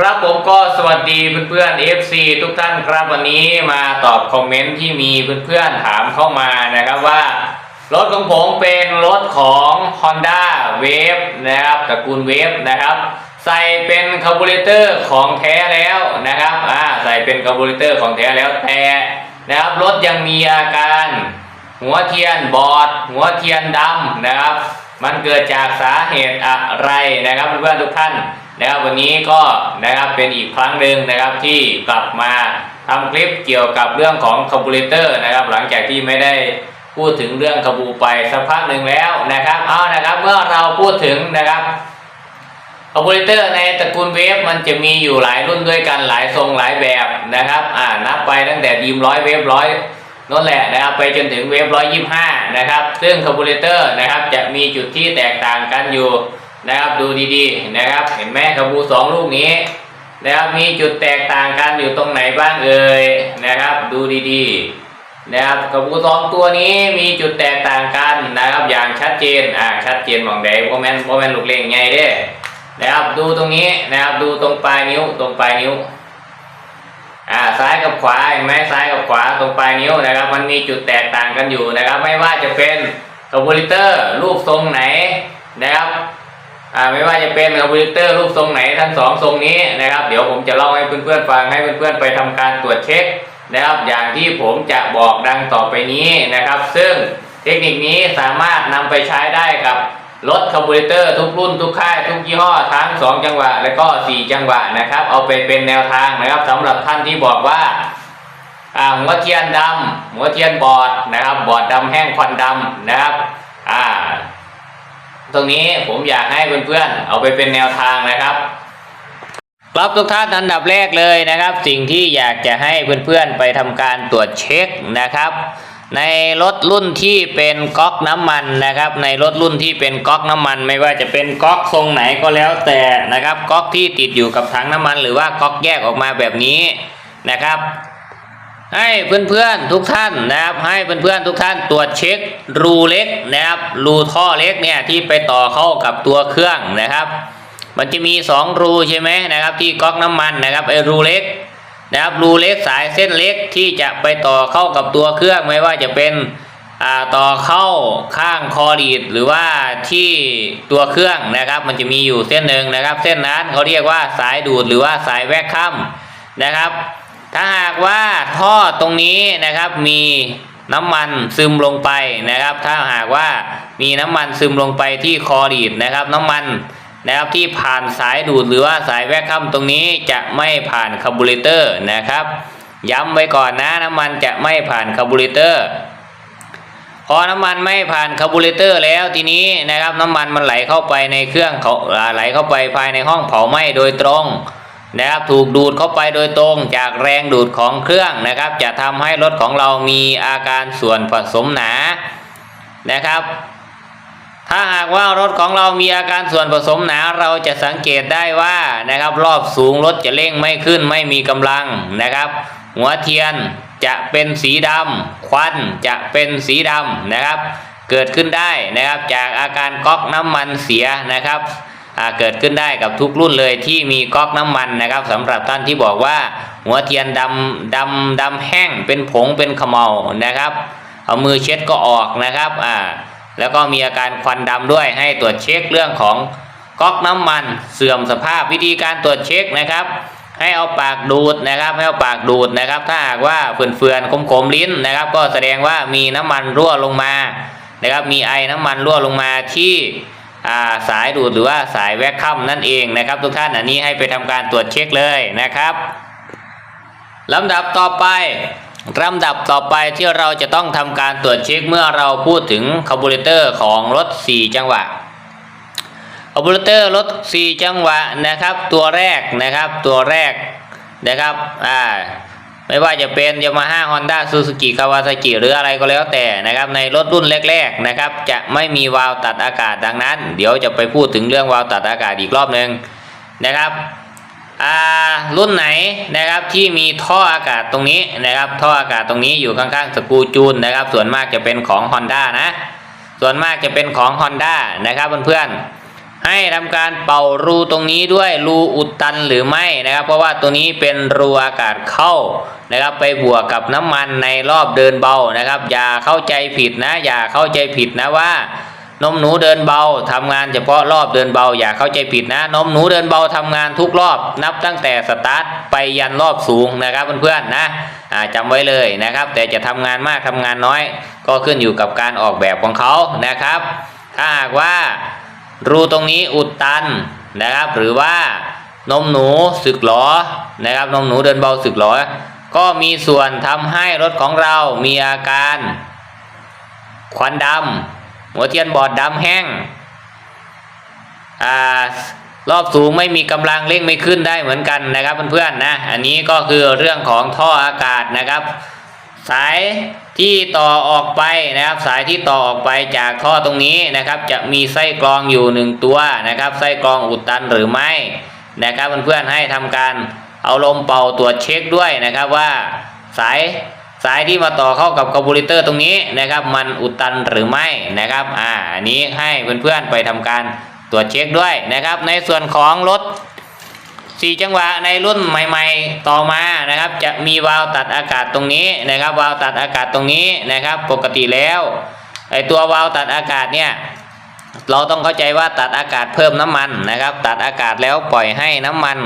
ครับผมก็สวัสดีเพื่อนๆ FC ทุกท่านครับวันนี้มาตอบคอมเมนต์ที่มีเพื่อนๆถามเข้ามานะครับว่า รถของผมเป็นรถของ Honda Wave นะครับตระกูล Wave นะครับ ใส่เป็นคาร์บูเรเตอร์ของแท้แล้วนะครับอ่าใส่เป็นคาร์บูเรเตอร์ของแท้แล้วแต่นะครับรถยังมีอาการ หัวเทียนบอด หัวเทียนดำนะครับ มันเกิดจากสาเหตุอะไรนะครับเพื่อนๆทุกท่าน นะครับวันนี้ก็นะครับเป็นอีกครั้งหนึ่งนะครับที่กลับมาทำคลิปเกี่ยวกับเรื่องของคาร์บูเรเตอร์นะครับ หลังจากที่ไม่ได้พูดถึงเรื่องคาบูไปสักพักหนึ่งแล้วนะครับเอานะครับเมื่อเราพูดถึงนะครับคาร์บูเรเตอร์ในตระกูลเวฟมันจะมีอยู่หลายรุ่นด้วยกันหลายทรงหลายแบบนะครับอ่านับไปตั้งแต่ดีมร้อยเวฟร้อยนั่นแหละนะครับไปจนถึงเวฟร้อยยี่ห้านะครับ ซึ่งคาร์บูเรเตอร์นะครับจะมีจุดที่แตกต่างกันอยู่ นะครับดูดีๆนะครับ เห็นไหมคาบูสองลูกนี้นะครับมีจุดแตกต่างกันอยู่ตรงไหนบ้างเอ่ยนะครับ ดูดีๆนะครับคาบูสองตัวนี้มีจุดแตกต่างกันนะครับ อย่างชัดเจนอ่าชัดเจนมองแดงโมเมนโมเมนลูกเล่งไงเด้นะครับดูตรงนี้นะครับดูตรงปลายนิ้วตรงปลายนิ้วอ่าซ้ายกับขวาเห็นไหมซ้ายกับขวาตรงปลายนิ้วนะครับ มันมีจุดแตกต่างกันอยู่นะครับ ไม่ว่าจะเป็นคาร์บูเรเตอร์รูปทรงไหนนะครับ ไม่ว่าจะเป็นคาร์บูเรเตอร์รูปทรงไหนทั้งสองทรงนี้นะครับ เดี๋ยวผมจะเล่าให้เพื่อนๆฟังให้เพื่อนๆไปทำการตรวจเช็คนะครับอย่างที่ผมจะบอกดังต่อไปนี้นะครับ ซึ่งเทคนิคนี้สามารถนำไปใช้ได้กับรถคาร์บูเรเตอร์ทุกรุ่นทุกค่ายทุกยี่ห้อทั้ง 2 จังหวะ และก็ 4 จังหวะนะครับ เอาไปเป็นแนวทางนะครับสำหรับท่านที่บอกว่าหัวเทียนดำหัวเทียนบอดนะครับ บอดดำแห้งควันดำนะครับอ่า ตรงนี้ผมอยากให้เพื่อนๆเอาไปเป็นแนวทางนะครับครับทุกท่านอันดับแรกเลยนะครับ สิ่งที่อยากจะให้เพื่อนๆไปทำการตรวจเช็คนะครับ ในรถรุ่นที่เป็นก๊อกน้ำมันนะครับ ในรถรุ่นที่เป็นก๊อกน้ำมัน ไม่ว่าจะเป็นก๊อกทรงไหนก็แล้วแต่นะครับก๊อกที่ติดอยู่กับถังน้ำมัน หรือว่าก๊อกแยกออกมาแบบนี้นะครับ ให้เพื่อนๆทุกท่านนะครับ ให้เพื่อนๆทุกท่านตรวจเช็ครูเล็กนะครับ รูท่อเล็กเนี่ยที่ไปต่อเข้ากับตัวเครื่องนะครับ มันจะมีสองรูใช่ไหมนะครับ ที่ก๊อกน้ำมันนะครับไอ้รูเล็กนะครับรูเล็กสายเส้นเล็กที่จะไปต่อเข้ากับตัวเครื่องไม่ว่าจะเป็นอ่าต่อเข้าข้างคอรีดหรือว่าที่ตัวเครื่องนะครับ มันจะมีอยู่เส้นหนึ่งนะครับ เส้นนั้นเขาเรียกว่าสายดูดหรือว่าสายแวกคัมนะครับ ถ้าหากว่าท่อตรงนี้นะครับมีน้ำมันซึมลงไปนะครับ ถ้าหากว่ามีน้ำมันซึมลงไปที่คอรีดนะครับ น้ำมันนะครับที่ผ่านสายดูดหรือว่าสายแวคคัมตรงนี้จะไม่ผ่านคาร์บูเรเตอร์นะครับ ย้ำไว้ก่อนนะน้ำมันจะไม่ผ่านคาร์บูเรเตอร์พอน้ำมันไม่ผ่านคาร์บูเรเตอร์แล้วทีนี้นะครับน้ำมันมันไหลเข้าไปในเครื่องเขาไหลเข้าไปภายในห้องเผาไหม้โดยตรง นะครับถูกดูดเข้าไปโดยตรงจากแรงดูดของเครื่องนะครับ จะทำให้รถของเรามีอาการส่วนผสมหนานะครับ ถ้าหากว่ารถของเรามีอาการส่วนผสมหนาเราจะสังเกตได้ว่านะครับ รอบสูงรถจะเร่งไม่ขึ้นไม่มีกำลังนะครับ หัวเทียนจะเป็นสีดำควันจะเป็นสีดำนะครับ เกิดขึ้นได้นะครับจากอาการก๊อกน้ำมันเสียนะครับ เกิดขึ้นได้กับทุกรุ่นเลยที่มีก๊อกน้ำมันนะครับสำหรับท่านที่บอกว่า หัวเทียนดำดำดำแห้งเป็นผงเป็นขมเมานะครับ เอามือเช็ดก็ออกนะครับอ่าแล้วก็มีอาการควันดำด้วยให้ตรวจเช็คเรื่องของก๊อกน้ำมันเสื่อมสภาพวิธีการตรวจเช็คนะครับ ให้เอาปากดูดนะครับให้เอาปากดูดนะครับ ถ้าหากว่าเฟื่อนๆคมๆลิ้นนะครับ ก็แสดงว่ามีน้ำมันรั่วลงมานะครับ มีไอน้ำมันรั่วลงมาที่ สายดูดหรือว่าสายแวคคัมนั่นเองนะครับ ทุกท่านอันนี้ให้ไปทำการตรวจเช็คเลยนะครับลำดับต่อไปลำดับต่อไปที่เราจะต้องทำการตรวจเช็คเมื่อเราพูดถึงคาร์บูเรเตอร์ของรถ 4 จังหวะคาร์บูเรเตอร์รถ 4 จังหวะนะครับ ตัวแรกนะครับ ตัวแรกนะครับ อ่า ไม่ว่าจะเป็นยามาฮ่าฮอนด้าซูซูกิคาวาซากิหรืออะไรก็แล้วแต่นะครับในรถรุ่นแรกๆนะครับจะไม่มีวาล์วตัดอากาศดังนั้น เดี๋ยวจะไปพูดถึงเรื่องวาล์วตัดอากาศอีกรอบหนึ่งนะครับอ่ารุ่นไหนนะครับที่มีท่ออากาศตรงนี้นะครับท่ออากาศตรงนี้อยู่ข้างๆสกูจูนนะครับส่วนมากจะเป็นของ Honda นะส่วนมากจะเป็นของ Honda นะครับเพื่อนๆ ให้ทำการเป่ารูตรงนี้ด้วยรูอุดตันหรือไม่นะครับ เพราะว่าตัวนี้เป็นรูอากาศเข้านะครับ ไปบวกกับน้ำมันในรอบเดินเบานะครับ อย่าเข้าใจผิดนะ อย่าเข้าใจผิดนะว่านมหนูเดินเบาทำงานเฉพาะรอบเดินเบาอย่าเข้าใจผิดนะ นมหนูเดินเบาทำงานทุกรอบ นับตั้งแต่สตาร์ทไปยันรอบสูงนะครับเพื่อนๆนะอ่าจำไว้เลยนะครับ แต่จะทำงานมากทำงานน้อย ก็ขึ้นอยู่กับการออกแบบของเขานะครับ ถ้าหากว่า รูตรงนี้อุดตันนะครับ หรือว่านมหนูสึกหรอนะครับ นมหนูเดินเบาสึกหรอก็มีส่วนทำให้รถของเรามีอาการ ควันดำหัวเทียนบอดดำแห้งอ่ารอบสูงไม่มีกำลังเร่งไม่ขึ้นได้เหมือนกันนะครับเพื่อนๆนะ อันนี้ก็คือเรื่องของท่ออากาศนะครับ สายที่ต่อออกไปนะครับ สายที่ต่อออกไปจากท่อตรงนี้นะครับ จะมีไส้กรองอยู่หนึ่งตัวนะครับ ไส้กรองอุดตันหรือไม่นะครับเพื่อนๆให้ทำการเอาลมเป่าตรวจเช็คด้วยนะครับว่าสายสายที่มาต่อเข้ากับคาร์บูเรเตอร์ตรงนี้นะครับ มันอุดตันหรือไม่นะครับอ่าอันนี้ให้เพื่อนๆไปทำการตรวจเช็คด้วยนะครับ ในส่วนของรถ สี่จังหวะในรุ่นใหม่ ๆ ต่อมานะครับ จะมีวาล์วตัดอากาศตรงนี้นะครับ วาล์วตัดอากาศตรงนี้นะครับ ปกติแล้วไอตัววาล์วตัดอากาศเนี่ยเราต้องเข้าใจว่าตัดอากาศเพิ่มน้ำมันนะครับ ตัดอากาศแล้วปล่อยให้น้ำมัน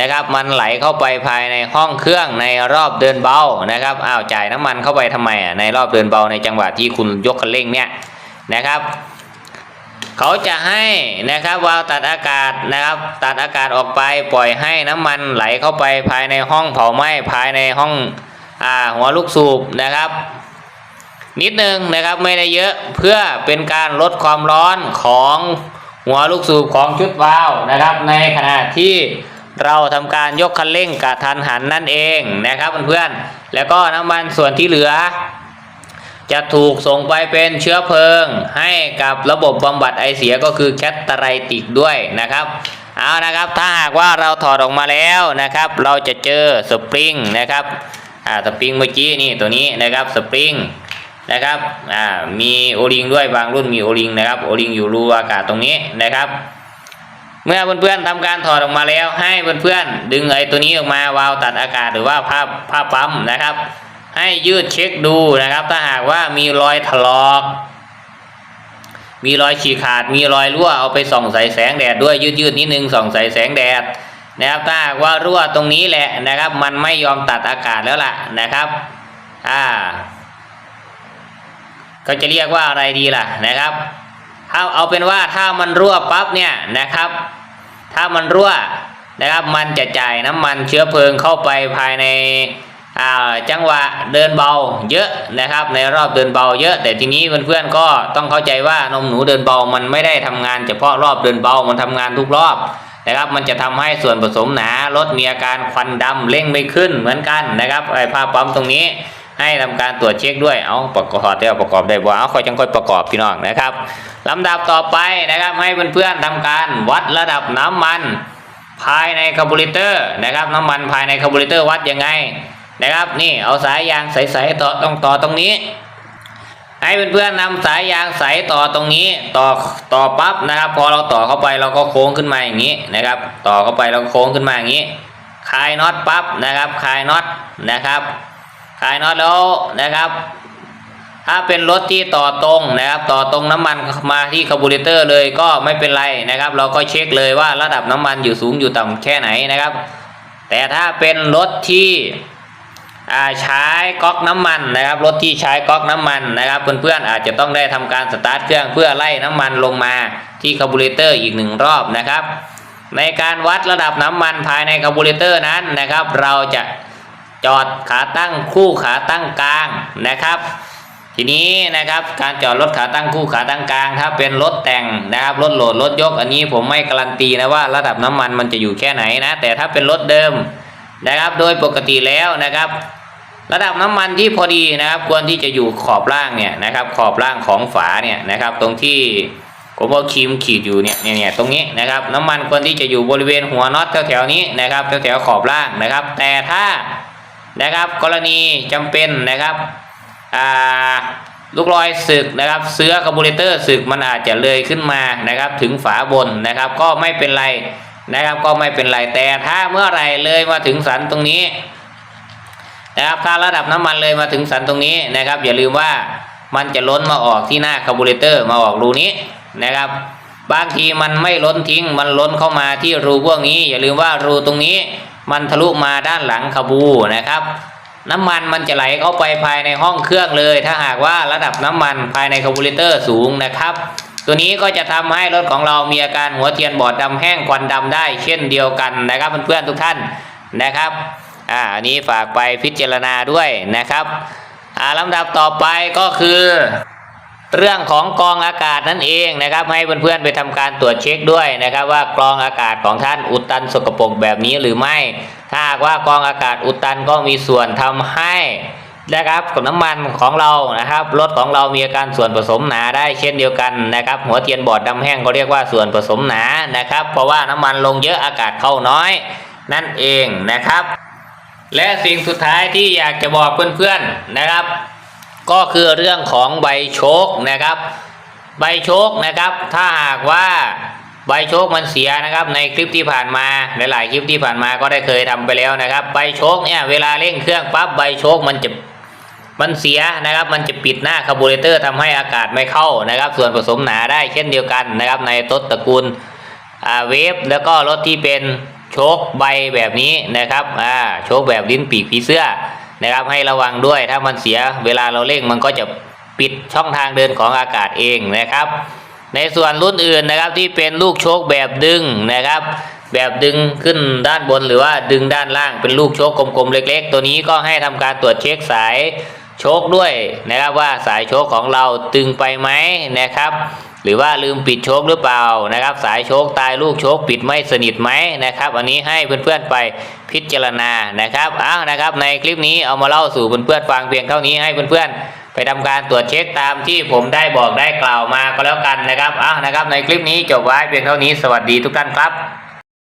นะครับ มันไหลเข้าไปภายในห้องเครื่องในรอบเดินเบานะครับอ้าวจ่ายน้ำมันเข้าไปทำไมอะในรอบเดินเบาในจังหวะที่คุณยกคันเร่งเนี่ยนะครับ เขาจะให้นะครับวาล์วตัดอากาศนะครับ ตัดอากาศออกไปปล่อยให้น้ำมันไหลเข้าไปภายในห้องเผาไหม้ภายในห้องอ่าหัวลูกสูบนะครับ นิดนึงนะครับไม่ได้เยอะเพื่อเป็นการลดความร้อนของหัวลูกสูบของชุดวาล์วนะครับ ในขณะที่เราทำการยกคันเร่งกระทันหันนั่นเองนะครับเพื่อนๆแล้วก็น้ำมันส่วนที่เหลือ จะถูกส่งไปเป็นเชื้อเพลิง ให้กับระบบบำบัดไอเสียก็คือแคตตาไรติกด้วยนะครับเอานะครับถ้าหากว่าเราถอดออกมาแล้วนะครับ เราจะเจอสปริงนะครับอ่าสปริงเมื่อกี้นี่ตัวนี้นะครับสปริงนะครับอ่ามีโอลิงด้วยบางรุ่นมีโอลิงนะครับโอลิงอยู่รูอากาศตรงนี้นะครับ เมื่อเพื่อนๆทำการถอดออกมาแล้วให้เพื่อนๆดึงไอ้ตัวนี้ออกมาวาล์วตัดอากาศหรือว่าผ้าผ้าปั๊มนะครับ ให้ยืดเช็คดูนะครับ ถ้าหากว่ามีรอยถลอก มีรอยฉีกขาด มีรอยรั่วเอาไปส่องใส่แสงแดดด้วยยืดยืดๆนิดนึงส่องใส่แสงแดดนะครับถ้าหากว่ารั่วตรงนี้แหละนะครับ มันไม่ยอมตัดอากาศแล้วล่ะนะครับอ่าก็จะเรียกว่าอะไรดีล่ะนะครับถ้าเอาเป็นว่าถ้ามันรั่วปั๊บเนี่ยนะครับ ถ้ามันรั่วนะครับ มันจะจ่ายน้ำมันเชื้อเพลิงเข้าไปภายใน จังหวะเดินเบาเยอะนะครับ ในรอบเดินเบาเยอะ แต่ทีนี้เพื่อนๆก็ต้องเข้าใจว่านมหนูเดินเบามันไม่ได้ทำงานเฉพาะรอบเดินเบามันทำงานทุกรอบนะครับ มันจะทำให้ส่วนผสมหนารถมีอาการควันดำเร่งไม่ขึ้นเหมือนกันนะครับไอ้ผ้าปั๊มตรงนี้ให้ทำการตรวจเช็คด้วย เอาประกอบได้ประกอบได้บ่เอาค่อยจังค่อยประกอบพี่น้องนะครับลำดับต่อไปนะครับให้เพื่อนๆทำการวัดระดับน้ำมัน ภายในคาร์บูเรเตอร์นะครับ น้ำมันภายในคาร์บูเรเตอร์วัดยังไง นะครับนี่เอาสายยางใสๆต่อต้องต่อตรงนี้ ให้เพื่อนๆนำสายยางใสต่อตรงนี้ ต่อต่อปั๊บนะครับ พอเราต่อเข้าไปเราก็โค้งขึ้นมาอย่างนี้นะครับ ต่อเข้าไปเราก็โค้งขึ้นมาอย่างนี้คลายน็อตปั๊บนะครับคลายน็อตนะครับคลายน็อตแล้วนะครับ ถ้าเป็นรถที่ต่อตรงนะครับ ต่อตรงน้ำมันมาที่คาร์บูเรเตอร์เลยก็ไม่เป็นไรนะครับ เราก็เช็คเลยว่าระดับน้ำมันอยู่สูงอยู่ต่ำแค่ไหนนะครับ แต่ถ้าเป็นรถที่ ใช้ก๊อกน้ำมันนะครับ รถที่ใช้ก๊อกน้ำมันนะครับ เพื่อนๆอาจจะต้องได้ทำการสตาร์ทเครื่องเพื่อไล่น้ำมันลงมาที่คาร์บูเรเตอร์อีกหนึ่งรอบนะครับ ในการวัดระดับน้ำมันภายในคาร์บูเรเตอร์นั้นนะครับ เราจะจอดขาตั้งคู่ขาตั้งกลางนะครับ ทีนี้นะครับการจอดรถขาตั้งคู่ขาตั้งกลาง ถ้าเป็นรถแต่งนะครับรถโหลดรถยก อันนี้ผมไม่การันตีนะว่าระดับน้ำมันมันจะอยู่แค่ไหนนะ แต่ถ้าเป็นรถเดิมนะครับ โดยปกติแล้วนะครับ ระดับน้ำมันที่พอดีนะครับ ควรที่จะอยู่ขอบล่างเนี่ยนะครับ ขอบล่างของฝาเนี่ยนะครับ ตรงที่ผมเอาครีมขีดอยู่เนี่ยเนี่ยตรงนี้นะครับ น้ำมันควรที่จะอยู่บริเวณหัวน็อตแถวๆนี้นะครับแถวๆขอบล่างนะครับ แต่ถ้านะครับกรณีจำเป็นนะครับอ่าลูกรอยสึกนะครับเสื้อคาร์บูเรเตอร์สึกมันอาจจะเลยขึ้นมานะครับ ถึงฝาบนนะครับ ก็ไม่เป็นไรนะครับ ก็ไม่เป็นไรแต่ถ้าเมื่อไรเลยมาถึงสันตรงนี้ นะครับถ้าระดับน้ำมันเลยมาถึงสันตรงนี้นะครับ อย่าลืมว่ามันจะล้นมาออกที่หน้าคาร์บูเรเตอร์มาออกรูนี้นะครับ บางทีมันไม่ล้นทิ้ง มันล้นเข้ามาที่รูพวกนี้ อย่าลืมว่ารูตรงนี้ มันทะลุมาด้านหลังคาบูนะครับ น้ำมันมันจะไหลเข้าไปภายในห้องเครื่องเลย ถ้าหากว่าระดับน้ำมันภายในคาร์บูเรเตอร์สูงนะครับ ตัวนี้ก็จะทำให้รถของเรามีอาการหัวเทียนบอดดำแห้งควันดำได้ เช่นเดียวกันนะครับเพื่อนๆทุกท่านนะครับ อ่าอันนี้ฝากไปพิจารณาด้วยนะครับอ่าลำดับต่อไปก็คือ เรื่องของกรองอากาศนั่นเองนะครับให้เพื่อนๆไปทำการตรวจเช็คด้วยนะครับ ว่ากรองอากาศของท่านอุดตันสกปรกแบบนี้หรือไม่ ถ้าหากว่ากรองอากาศอุดตันก็มีส่วนทำให้นะครับกับน้ำมันของเรานะครับรถของเรามีอาการส่วนผสมหนาได้เช่นเดียวกันนะครับ หัวเทียนบอดดำแห้งก็เรียกว่าส่วนผสมหนานะครับ เพราะว่าน้ำมันลงเยอะอากาศเข้าน้อย นั่นเองนะครับ และสิ่งสุดท้ายที่อยากจะบอกเพื่อนๆนะครับ ก็คือเรื่องของใบโชคนะครับ ใบโชคนะครับ ถ้าหากว่าใบโชคมันเสียนะครับ ในคลิปที่ผ่านมาหลายๆคลิปที่ผ่านมาก็ได้เคยทำไปแล้วนะครับ ใบโชคเนี่ยเวลาเร่งเครื่องปั๊บใบโชคมันจะมันเสียนะครับ มันจะปิดหน้าคาร์บูเรเตอร์ทำให้อากาศไม่เข้านะครับ ส่วนผสมหนาได้เช่นเดียวกันนะครับ ในรถตระกูลอ่าเวฟแล้วก็รถที่เป็น โชคใบแบบนี้นะครับอ่าโชคแบบลิ้นปีกผีเสื้อนะครับให้ระวังด้วยถ้ามันเสียเวลาเราเร่งมันก็จะปิดช่องทางเดินของอากาศเองนะครับ ในส่วนรุ่นอื่นนะครับที่เป็นลูกโชคแบบดึงนะครับ แบบดึงขึ้นด้านบนหรือว่าดึงด้านล่างเป็นลูกโชคกลมๆเล็ก ๆ ตัวนี้ก็ให้ทำการตรวจเช็คสายโชคด้วยนะครับว่าสายโชคของเราตึงไปไหมนะครับ หรือว่าลืมปิดโชคหรือเปล่านะครับ สายโชคตายลูกโชคปิดไม่สนิทไหมนะครับ อันนี้ให้เพื่อนๆไปพิจารณานะครับอ้าวนะครับ ในคลิปนี้เอามาเล่าสู่เพื่อนๆฟังเพียงเท่านี้ให้เพื่อนๆไปทำการตรวจเช็คตามที่ผมได้บอกได้กล่าวมาก็แล้วกันนะครับอ้าวนะครับ ในคลิปนี้จบไว้เพียงเท่านี้สวัสดีทุกท่านครับ